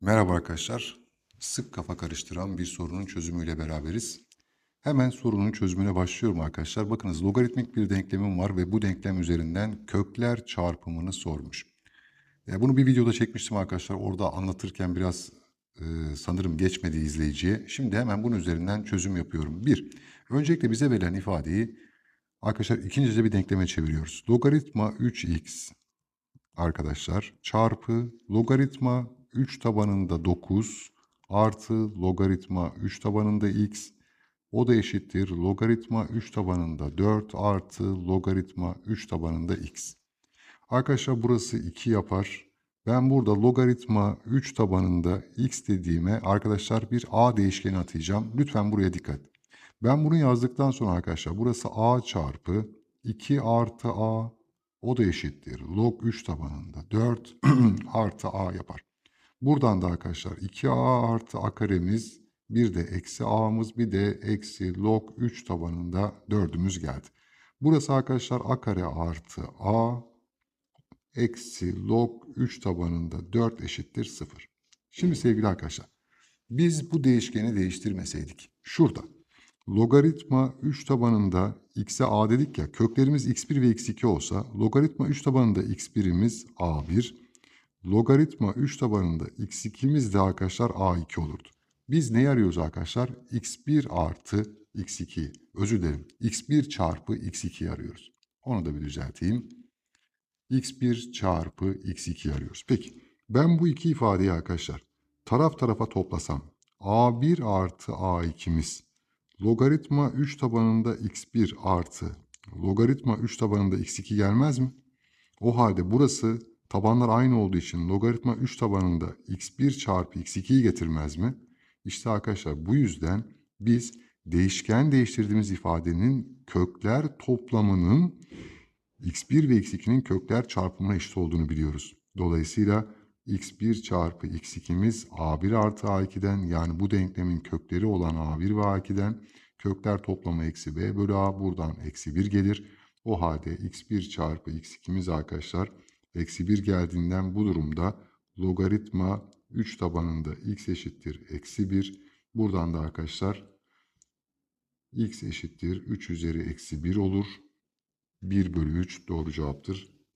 Merhaba arkadaşlar. Sık kafa karıştıran bir sorunun çözümüyle beraberiz. Hemen sorunun çözümüne başlıyorum arkadaşlar. Bakınız logaritmik bir denklemim var ve bu denklem üzerinden kökler çarpımını sormuş. E, bunu bir videoda çekmiştim arkadaşlar. Orada anlatırken biraz e, sanırım geçmedi izleyiciye. Şimdi hemen bunun üzerinden çözüm yapıyorum. Bir, öncelikle bize verilen ifadeyi arkadaşlar ikincice bir denkleme çeviriyoruz. Logaritma 3x arkadaşlar çarpı logaritma 3 tabanında 9 artı logaritma 3 tabanında x o da eşittir logaritma 3 tabanında 4 artı logaritma 3 tabanında x. Arkadaşlar burası 2 yapar. Ben burada logaritma 3 tabanında x dediğime arkadaşlar bir a değişkeni atayacağım. Lütfen buraya dikkat. Ben bunu yazdıktan sonra arkadaşlar burası a çarpı 2 artı a o da eşittir. Log 3 tabanında 4 artı a yapar. Buradan da arkadaşlar 2a artı a karemiz bir de eksi a'mız bir de eksi log 3 tabanında 4'ümüz geldi. Burası arkadaşlar a kare artı a eksi log 3 tabanında 4 eşittir 0. Şimdi sevgili arkadaşlar biz bu değişkeni değiştirmeseydik şurada logaritma 3 tabanında x'e a dedik ya köklerimiz x1 ve x2 olsa logaritma 3 tabanında x1'imiz a1 logaritma 3 tabanında x2'miz de arkadaşlar a2 olurdu. Biz ne arıyoruz arkadaşlar? x1 artı x2 özür dilerim x1 çarpı x2 arıyoruz. Onu da bir düzelteyim. x1 çarpı x2 arıyoruz. Peki ben bu iki ifadeyi arkadaşlar taraf tarafa toplasam a1 artı a2'miz logaritma 3 tabanında x1 artı logaritma 3 tabanında x2 gelmez mi? O halde burası tabanlar aynı olduğu için logaritma 3 tabanında x1 çarpı x2'yi getirmez mi? İşte arkadaşlar bu yüzden biz değişken değiştirdiğimiz ifadenin kökler toplamının x1 ve x2'nin kökler çarpımına eşit olduğunu biliyoruz. Dolayısıyla x1 çarpı x2'miz a1 artı a2'den yani bu denklemin kökleri olan a1 ve a2'den kökler toplamı eksi b bölü a buradan eksi 1 gelir. O halde x1 çarpı x2'miz arkadaşlar eksi 1 geldiğinden bu durumda logaritma 3 tabanında x eşittir eksi 1. Buradan da arkadaşlar x eşittir 3 üzeri eksi 1 olur. 1 bölü 3 doğru cevaptır.